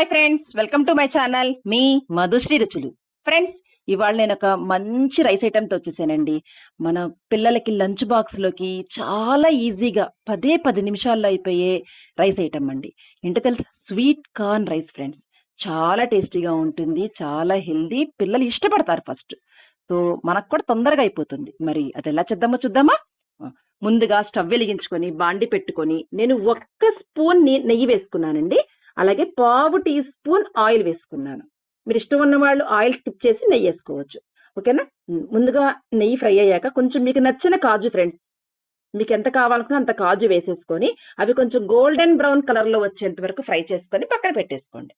Hi friends welcome to my channel మీ మధుశ్రీ రుచులు. Friends ఇవాళ నేను ఒక మంచి రైస్ ఐటెంతో వచ్చేసానండి మన పిల్లలకి లంచ్ బాక్స్లోకి చాలా ఈజీగా పదే పది నిమిషాల్లో అయిపోయే రైస్ ఐటెం అండి. ఏంటో తెలుసా? స్వీట్ కార్న్ రైస్ ఫ్రెండ్స్ చాలా టేస్టీగా ఉంటుంది చాలా హెల్దీ. పిల్లలు ఇష్టపడతారు ఫస్ట్. సో మనకు కూడా తొందరగా అయిపోతుంది. మరి అది ఎలా చేద్దామో చూద్దామా? ముందుగా స్టవ్ వెలిగించుకొని బాండి పెట్టుకొని నేను ఒక్క స్పూన్ నెయ్యి వేసుకున్నానండి. అలాగే పావు టీ స్పూన్ ఆయిల్ వేసుకున్నాను. మీరు ఇష్టం ఉన్న వాళ్ళు ఆయిల్ స్కిప్ చేసి నెయ్యి వేసుకోవచ్చు ఓకేనా ముందుగా నెయ్యి ఫ్రై అయ్యాక కొంచెం మీకు నచ్చిన కాజు ఫ్రెండ్స్ మీకు ఎంత కావాలనుకున్నా అంత కాజు వేసేసుకొని అవి కొంచెం గోల్డెన్ బ్రౌన్ కలర్లో వచ్చేంత వరకు ఫ్రై చేసుకొని పక్కన పెట్టేసుకోండి.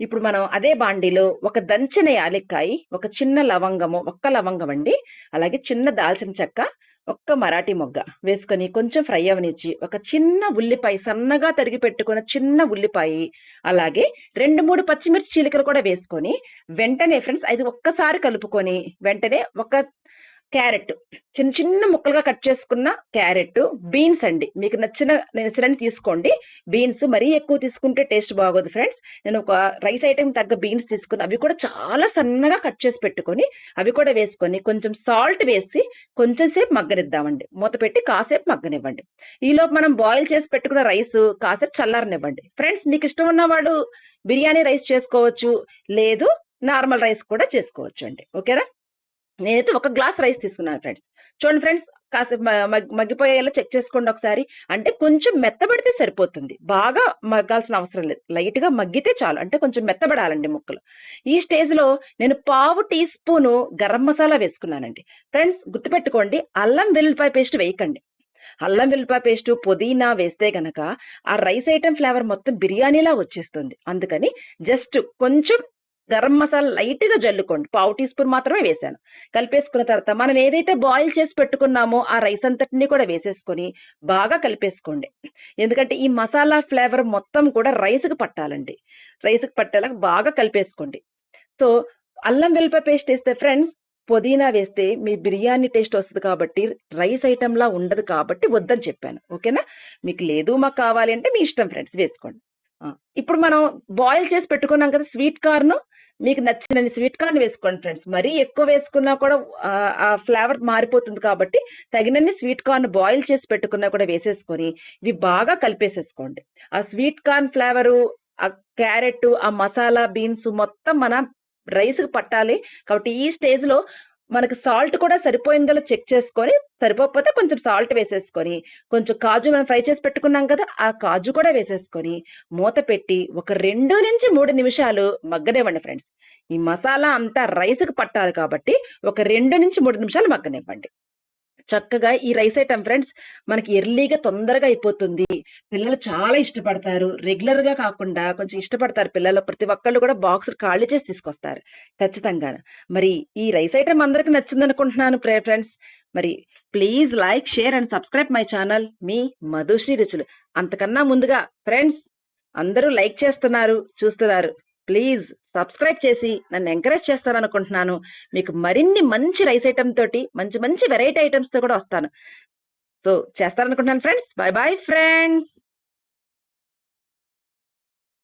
ఇప్పుడు మనం అదే బాండీలో ఒక దంచిన యాలక్కాయ ఒక చిన్న లవంగము ఒక్క లవంగం అండి అలాగే చిన్న దాల్చిన చెక్క ఒక్క మరాఠీ మొగ్గ వేసుకొని కొంచెం ఫ్రై అవనిచ్చి ఒక చిన్న ఉల్లిపాయ సన్నగా తరిగి పెట్టుకున్న చిన్న ఉల్లిపాయ అలాగే రెండు మూడు పచ్చిమిర్చి చీలికలు కూడా వేసుకొని వెంటనే ఫ్రెండ్స్ అది ఒక్కసారి కలుపుకొని వెంటనే ఒక క్యారెట్. చిన్న చిన్న ముక్కలుగా కట్ చేసుకున్న క్యారెట్ బీన్స్ అండి. మీకు నచ్చిన నచ్చినని తీసుకోండి. బీన్స్ మరీ ఎక్కువ తీసుకుంటే టేస్ట్ బాగోదు ఫ్రెండ్స్. నేను ఒక రైస్ ఐటెం తగ్గ బీన్స్ తీసుకుని అవి కూడా చాలా సన్నగా కట్ చేసి పెట్టుకొని అవి కూడా వేసుకొని కొంచెం సాల్ట్ వేసి కొంచెం సేపు మగ్గనిద్దామండి. మూత పెట్టి కాసేపు మగ్గనివ్వండి. ఈలోపు మనం బాయిల్ చేసి పెట్టుకున్న రైస్ కాసేపు చల్లారనివ్వండి. ఫ్రెండ్స్ మీకు ఇష్టం ఉన్నవాడు బిర్యానీ రైస్ చేసుకోవచ్చు లేదు నార్మల్ రైస్ కూడా చేసుకోవచ్చు అండి ఓకేనా? నేనైతే ఒక గ్లాస్ రైస్ తీసుకున్నాను ఫ్రెండ్స్. చూడండి ఫ్రెండ్స్ కాసేపు మగ్గిపోయేలా చెక్ చేసుకోండి ఒకసారి. అంటే కొంచెం మెత్తబడితే సరిపోతుంది. బాగా మగ్గాల్సిన అవసరం లేదు. లైట్గా మగ్గితే చాలు. అంటే కొంచెం మెత్తబడాలండి ముక్కలు. ఈ స్టేజ్లో నేను పావు టీ స్పూను గరం మసాలా వేసుకున్నానండి. ఫ్రెండ్స్ గుర్తుపెట్టుకోండి అల్లం వెల్లుల్లిపాయ పేస్ట్ వేయకండి. అల్లం వెల్లుల్లిపాయ పేస్ట్ పుదీనా వేస్తే గనక ఆ రైస్ ఐటెం ఫ్లేవర్ మొత్తం బిర్యానీలా వచ్చేస్తుంది. అందుకని జస్ట్ కొంచెం గరం మసాలా లైట్గా జల్లుకోండి. పావు టీ స్పూన్ మాత్రమే వేశాను. కలిపేసుకున్న తర్వాత మనం ఏదైతే బాయిల్ చేసి పెట్టుకున్నామో ఆ రైస్ అంతటిని కూడా వేసేసుకొని బాగా కలిపేసుకోండి. ఎందుకంటే ఈ మసాలా ఫ్లేవర్ మొత్తం కూడా రైస్కి పట్టాలండి. రైస్కి పట్టేలా బాగా కలిపేసుకోండి. సో అల్లం వెల్లిపాయ పేస్ట్ వేస్తే ఫ్రెండ్స్ పుదీనా వేస్తే మీ బిర్యానీ టేస్ట్ వస్తుంది కాబట్టి రైస్ ఐటెంలా ఉండదు కాబట్టి వద్దని చెప్పాను. ఓకేనా? మీకు లేదు మాకు కావాలి అంటే మీ ఇష్టం ఫ్రెండ్స్ వేసుకోండి. ఇప్పుడు మనం బాయిల్ చేసి పెట్టుకున్నాం కదా స్వీట్ కార్న్. మీకు నచ్చిన స్వీట్ కార్న్ వేసుకోండి ఫ్రెండ్స్ మరీ ఎక్కువ వేసుకున్నా కూడా ఆ, ఫ్లేవర్ మారిపోతుంది కాబట్టి తగినన్ని స్వీట్ కార్న్ బాయిల్ చేసి పెట్టుకున్నా కూడా వేసేసుకొని ఇవి బాగా కలిపేసేసుకోండి. ఆ స్వీట్ కార్న్ ఫ్లేవరు ఆ క్యారెట్ ఆ మసాలా బీన్స్ మొత్తం మన రైస్కి పట్టాలి కాబట్టి ఈ స్టేజ్లో మనకు సాల్ట్ కూడా సరిపోయిందో చెక్ చేసుకొని సరిపోకపోతే కొంచెం సాల్ట్ వేసేసుకొని కొంచెం కాజు మనం ఫ్రై చేసి పెట్టుకున్నాం కదా ఆ కాజు కూడా వేసేసుకొని మూత పెట్టి ఒక రెండు నుంచి మూడు నిమిషాలు మగ్గనివ్వండి ఫ్రెండ్స్ ఈ మసాలా అంతా రైస్కి పట్టాలి కాబట్టి ఒక రెండు నుంచి మూడు నిమిషాలు మగ్గనివ్వండి. చక్కగా ఈ రైస్ ఐటమ్ ఫ్రెండ్స్ మనకి ఎర్లీగా తొందరగా అయిపోతుంది. పిల్లలు చాలా ఇష్టపడతారు. రెగ్యులర్గా కాకుండా కొంచెం ఇష్టపడతారు పిల్లలు. ప్రతి ఒక్కళ్ళు కూడా బాక్స్ ఖాళీ చేసి తీసుకొస్తారు. ఖచ్చితంగా మరి ఈ రైస్ ఐటమ్ అందరికి నచ్చింది అనుకుంటున్నాను ఫ్రెండ్స్. మరి please like share and subscribe my channel మీ మధుశ్రీ రుచులు. అంతకన్నా ముందుగా ఫ్రెండ్స్ అందరూ లైక్ చేస్తున్నారు చూస్తున్నారు. ప్లీజ్ సబ్స్క్రైబ్ చేసి నన్ను ఎంకరేజ్ చేస్తారనుకుంటున్నాను. మీకు మరిన్ని మంచి రైస్ ఐటమ్ తోటి మంచి మంచి వెరైటీ ఐటమ్స్తో కూడా వస్తాను. సో చేస్తారనుకుంటున్నాను ఫ్రెండ్స్. Bye bye friends.